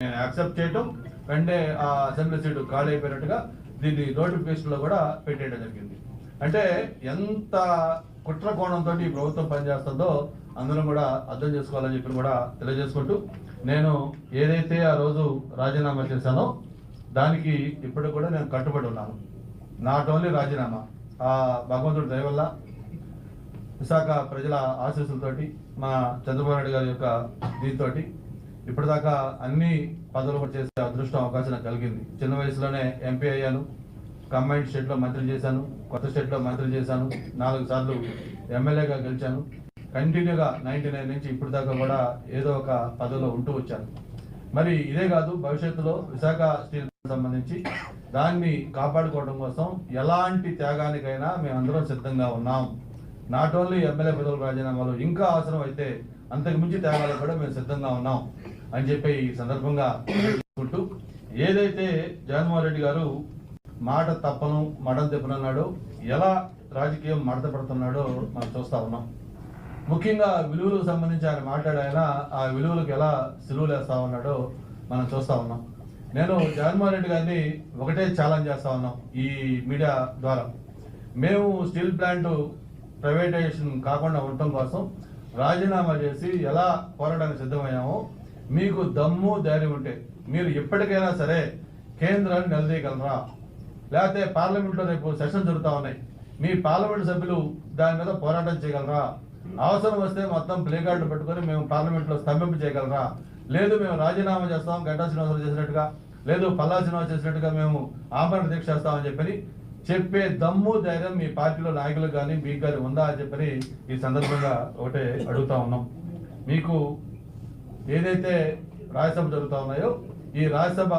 నేను యాక్సెప్ట్ చేయటం వెంటనే ఆ అసెంబ్లీ సీటు ఖాళీ అయిపోయినట్టుగా దీన్ని నోటిఫికేషన్లో కూడా పెట్టేయడం జరిగింది. అంటే ఎంత కుట్ర కోణంతో ఈ ప్రభుత్వం పనిచేస్తుందో అందరం కూడా అర్థం చేసుకోవాలని చెప్పి కూడా తెలియజేసుకుంటూ నేను ఏదైతే ఆ రోజు రాజీనామా చేశానో దానికి ఇప్పటికి కూడా నేను కట్టుబడి ఉన్నాను. నాట్ ఓన్లీ రాజీనామా ఆ భగవంతుడి దయవల్ల విశాఖ ప్రజల ఆశీస్సులతోటి మా చంద్రబాబు నాయుడు గారి యొక్క దీంతో ఇప్పటిదాకా అన్ని పదవులు కూడా చేసే అదృష్టం అవకాశం నాకు కలిగింది. చిన్న వయసులోనే ఎంపీ అయ్యాను. కంబైన్డ్ స్టేట్లో మంత్రి చేశాను. కొత్త స్టేట్లో మంత్రి చేశాను. నాలుగు సార్లు ఎమ్మెల్యేగా గెలిచాను. కంటిన్యూగా నైన్టీ నైన్ నుంచి ఇప్పుడు దాకా కూడా ఏదో ఒక పదవిలో ఉంటూ వచ్చాను. మరి ఇదే కాదు భవిష్యత్తులో విశాఖ స్టీల్ సంబంధించి దాన్ని కాపాడుకోవడం కోసం ఎలాంటి త్యాగానికైనా మేమందరం సిద్ధంగా ఉన్నాం. నాట్ ఓన్లీ ఎమ్మెల్యే పదవులు రాజీనామాలు ఇంకా అవసరం అయితే అంతకు మించి త్యాగాలకు కూడా మేము సిద్ధంగా ఉన్నాం అని చెప్పి ఈ సందర్భంగా తెలియజేసుకుంటూ ఏదైతే జగన్మోహన్ రెడ్డి గారు మాట తప్పను మడం తెప్పనన్నాడో ఎలా రాజకీయం మడత పడుతున్నాడో మనం చూస్తా ఉన్నాం. ముఖ్యంగా విలువలకు సంబంధించి ఆయన మాట్లాడాయన ఆ విలువలకు ఎలా సిలువలు వేస్తా ఉన్నాడో మనం చూస్తా ఉన్నాం. నేను జగన్మోహన్ రెడ్డి గారిని ఒకటే ఛాలెంజ్ చేస్తా ఉన్నాం ఈ మీడియా ద్వారా. మేము స్టీల్ ప్లాంట్ ప్రైవేటైజేషన్ కాకుండా ఉండటం కోసం రాజీనామా చేసి ఎలా పోరాటానికి సిద్ధమయ్యామో మీకు దమ్ము ధైర్యం ఉంటే మీరు ఎప్పటికైనా సరే కేంద్రాన్ని నిలదీయగలరా? లేకపోతే పార్లమెంట్లో రేపు సెషన్ జరుగుతూ ఉన్నాయి. మీ పార్లమెంట్ సభ్యులు దాని మీద పోరాటం చేయగలరా? అవసరం వస్తే మొత్తం ప్లే కార్డులు పెట్టుకొని మేము పార్లమెంట్లో స్తంభింపు చేయగలరా? లేదు మేము రాజీనామా చేస్తాం గంటా శ్రీనివాసరావు చేసినట్టుగా లేదు పల్లా శ్రీనివాస్ చేసినట్టుగా మేము ఆమరణ దీక్ష చేస్తామని చెప్పని చెప్పే దమ్ము ధైర్యం మీ పార్టీలో నాయకులకు కానీ మీకు కానీ ఉందా అని చెప్పని ఈ సందర్భంగా ఒకటే అడుగుతా ఉన్నాం. మీకు ఏదైతే రాజ్యసభ జరుగుతా ఉన్నాయో ఈ రాజ్యసభ